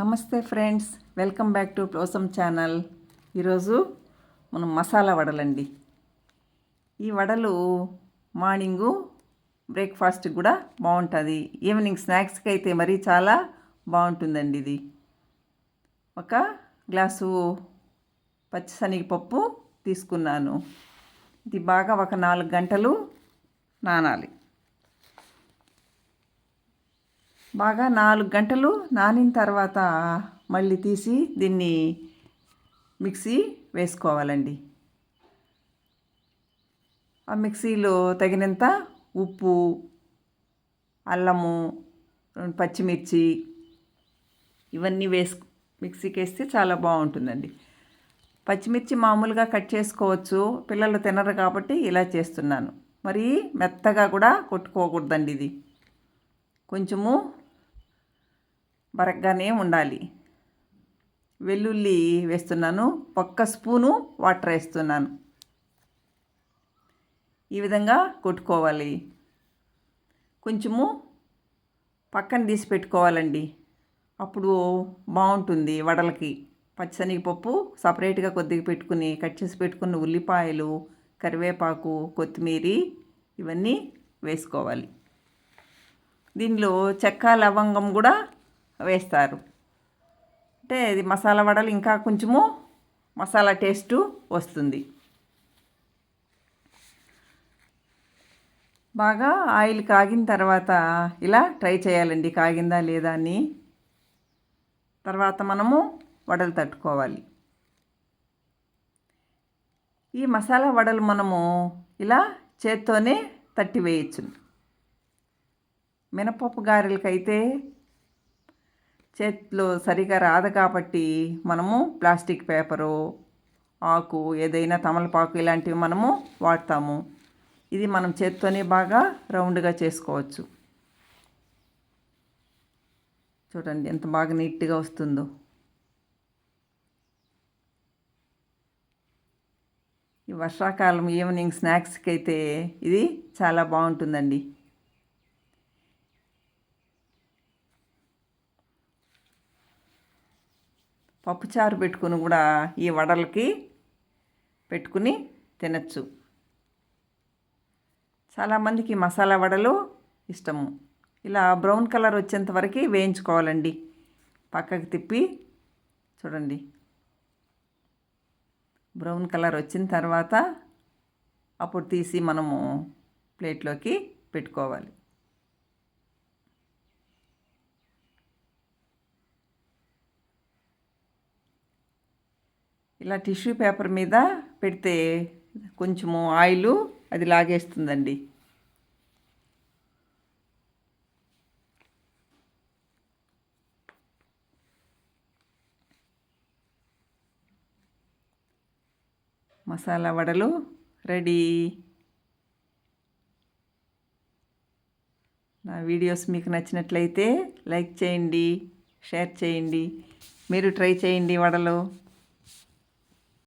నమస్తే friends welcome back to ప్లోసమ్ channel. ఈరోజు మనం మసాలా వడలండి. ఈ వడలు మార్నింగు బ్రేక్ఫాస్ట్ కూడా బాగుంటుంది. ఈవినింగ్ స్నాక్స్కి అయితే మరీ చాలా బాగుంటుందండి ఇది. ఒక గ్లాసు పచ్చిశనగపప్పు తీసుకున్నాను. ఇది బాగా ఒక నాలుగు గంటలు నానాలి. బాగా నాలుగు గంటలు నానిన తర్వాత మళ్ళీ తీసి దీన్ని మిక్సీ వేసుకోవాలండి. ఆ మిక్సీలో తగినంత ఉప్పు అల్లము పచ్చిమిర్చి ఇవన్నీ వేసు మిక్సీకి వేస్తే చాలా బాగుంటుందండి. పచ్చిమిర్చి మామూలుగా కట్ చేసుకోవచ్చు. పిల్లలు తినరు కాబట్టి ఇలా చేస్తున్నాను. మరి మెత్తగా కూడా కొట్టుకోకూడదండి ఇది. కొంచెము బరగ్గానే ఉండాలి. వెల్లుల్లి వేస్తున్నాను ఒక్క స్పూను వాటర్ వేస్తున్నాను. ఈ విధంగా కొట్టుకోవాలి. కొంచెము పక్కన తీసి పెట్టుకోవాలండి. అప్పుడు బాగుంటుంది వడలకి. పచ్చిశనగపప్పు సపరేట్గా కొద్దిగా పెట్టుకుని కట్ చేసి పెట్టుకున్న ఉల్లిపాయలు కరివేపాకు కొత్తిమీర ఇవన్నీ వేసుకోవాలి. దీనిలో చెక్క లవంగం కూడా వేస్తారు. అంటే ఇది మసాలా వడలు ఇంకా కొంచెము మసాలా టేస్టు వస్తుంది. బాగా ఆయిల్ కాగిన తర్వాత ఇలా ట్రై చేయాలండి కాగిందా లేదా అని. తర్వాత మనము వడలు తట్టుకోవాలి. ఈ మసాలా వడలు మనము ఇలా చేత్తోనే తట్టి వేయచ్చు. మినపప్పు గారెలకైతే చేతిలో సరిగా రాదు కాబట్టి మనము ప్లాస్టిక్ పేపరు ఆకు ఏదైనా తమలపాకు ఇలాంటివి మనము వాడతాము. ఇది మనం చేత్తోనే బాగా రౌండ్గా చేసుకోవచ్చు. చూడండి ఎంత బాగా నీట్గా వస్తుందో. ఈ వర్షాకాలం ఈవినింగ్ స్నాక్స్కి అయితే ఇది చాలా బాగుంటుందండి. పప్పుచారు పెట్టుకుని కూడా ఈ వడలకి పెట్టుకుని తినచ్చు. చాలామందికి మసాలా వడలు ఇష్టము. ఇలా బ్రౌన్ కలర్ వచ్చేంత వరకు వేయించుకోవాలండి. పక్కకి తిప్పి చూడండి. బ్రౌన్ కలర్ వచ్చిన తర్వాత అప్పుడు తీసి మనము ప్లేట్లోకి పెట్టుకోవాలి. ఇలా టిష్యూ పేపర్ మీద పెడితే కొంచెము ఆయిల్ అది లాగేస్తుందండి. మసాలా వడలు రెడీ. నా వీడియోస్ మీకు నచ్చినట్లయితే లైక్ చేయండి షేర్ చేయండి. మీరు ట్రై చేయండి వడలు.